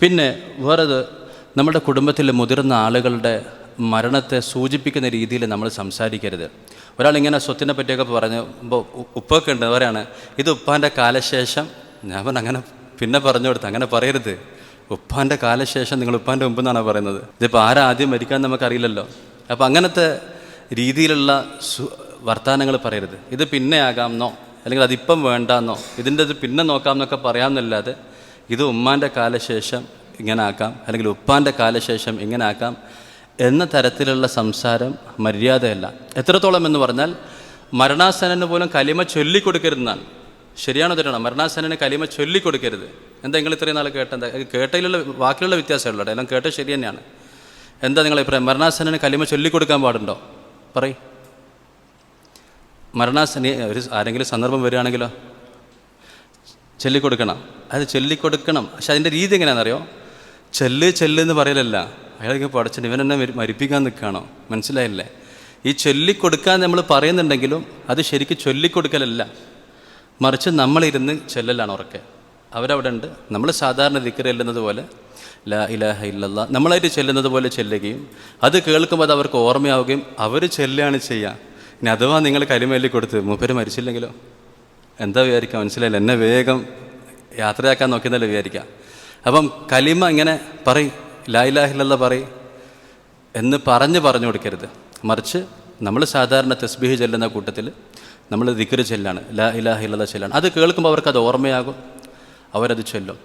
പിന്നെ വേറത് നമ്മുടെ കുടുംബത്തിലെ മുതിർന്ന ആളുകളുടെ മരണത്തെ സൂചിപ്പിക്കുന്ന രീതിയിൽ നമ്മൾ സംസാരിക്കരുത്. ഒരാളിങ്ങനെ സ്വത്തിനെ പറ്റിയൊക്കെ പറഞ്ഞു ഇപ്പോൾ ഉപ്പൊക്കെ ഉണ്ട് അവരാണ് ഇത് ഉപ്പാന്റെ കാലശേഷം ഞാൻ പറഞ്ഞു അങ്ങനെ പിന്നെ പറഞ്ഞു കൊടുത്ത് അങ്ങനെ പറയരുത്. ഉപ്പാന്റെ കാലശേഷം നിങ്ങൾ ഉപ്പാന്റെ മുമ്പ് എന്നാണ് പറയുന്നത്? ഇതിപ്പോൾ ആരാദ്യം മരിക്കാൻ നമുക്കറിയില്ലല്ലോ. അപ്പോൾ അങ്ങനത്തെ രീതിയിലുള്ള വർത്തമാനങ്ങൾ പറയരുത്. ഇത് പിന്നെ ആകാമെന്നോ അല്ലെങ്കിൽ അതിപ്പം വേണ്ടാന്നോ ഇതിന്റെ ഇത് പിന്നെ നോക്കാമെന്നൊക്കെ പറയാമെന്നല്ലാതെ ഇത് ഉമ്മാന്റെ കാലശേഷം ഇങ്ങനെ ആക്കാം അല്ലെങ്കിൽ ഉപ്പാന്റെ കാലശേഷം ഇങ്ങനെ ആക്കാം എന്ന തരത്തിലുള്ള സംസാരം മര്യാദയല്ല. എത്രത്തോളം എന്ന് പറഞ്ഞാൽ മരണാസനന് പോലും കലിമ ചൊല്ലിക്കൊടുക്കരുതെന്നാണ്. ശരിയാണോ തരണം മരണാസനന് കലിമ ചൊല്ലിക്കൊടുക്കരുത്. എന്താ നിങ്ങൾ ഇത്രയും നാൾ കേട്ടെന്താ കേട്ടയിലുള്ള വാക്കിലുള്ള വ്യത്യാസമുള്ളത് എല്ലാം കേട്ട ശരി തന്നെയാണ് എന്താ നിങ്ങൾ അഭിപ്രായം? മരണാസനന് കലിമ ചൊല്ലിക്കൊടുക്കാൻ പാടുണ്ടോ? പറയും. മരണാസന ഒരു ആരെങ്കിലും സന്ദർഭം വരികയാണെങ്കിലോ? ചൊല്ലിക്കൊടുക്കണം. അത് ചൊല്ലിക്കൊടുക്കണം. പക്ഷെ അതിന്റെ രീതി എങ്ങനെയാണെന്നറിയോ? ചെല്ല് ചെല്ല് എന്ന് പറയലല്ല. അയാൾക്ക് പഠിച്ചിട്ട് ഇവനെന്നെ മരിപ്പിക്കാൻ നിൽക്കുകയാണോ? മനസ്സിലായില്ലേ? ഈ ചൊല്ലിക്കൊടുക്കാൻ നമ്മൾ പറയുന്നുണ്ടെങ്കിലും അത് ശരിക്കും ചൊല്ലിക്കൊടുക്കലല്ല. മറിച്ച് നമ്മളിരുന്ന് ചെല്ലലാണ് ഉറക്കെ. അവരവിടെ ഉണ്ട് നമ്മൾ സാധാരണ ദിക്കർ ചെല്ലുന്നത് പോലെ ലാ ഇലാഹ ഇല്ലല്ല നമ്മളായിട്ട് ചെല്ലുന്നത് പോലെ ചെല്ലുകയും അത് കേൾക്കുമ്പോൾ അത് അവർക്ക് ഓർമ്മയാവുകയും അവർ ചെല്ലുകയാണ് ചെയ്യുക. ഇനി അഥവാ നിങ്ങൾ കരിമേലി കൊടുത്ത് മൂപ്പര് മരിച്ചില്ലെങ്കിലോ? എന്താ വിചാരിക്കുക? മനസ്സിലായില്ല. എന്നെ വേഗം യാത്രയാക്കാൻ നോക്കിയെന്നല്ലേ വിചാരിക്കുക. അപ്പം കലിമ ഇങ്ങനെ പറയും. ലായിലാഹില്ല പറയ്. എന്ന് പറഞ്ഞ് പറഞ്ഞു കൊടുക്കരുത്. മറിച്ച് നമ്മൾ സാധാരണ തസ്ബീഹ് ചെല്ലുന്ന കൂട്ടത്തിൽ നമ്മൾ ദിക്കർ ചെല്ലാണ്. ലാ ഇലാഹില്ല ചെല്ലാണ്. അത് കേൾക്കുമ്പോൾ അവർക്കത് ഓർമ്മയാകും. അവരത് ചൊല്ലും.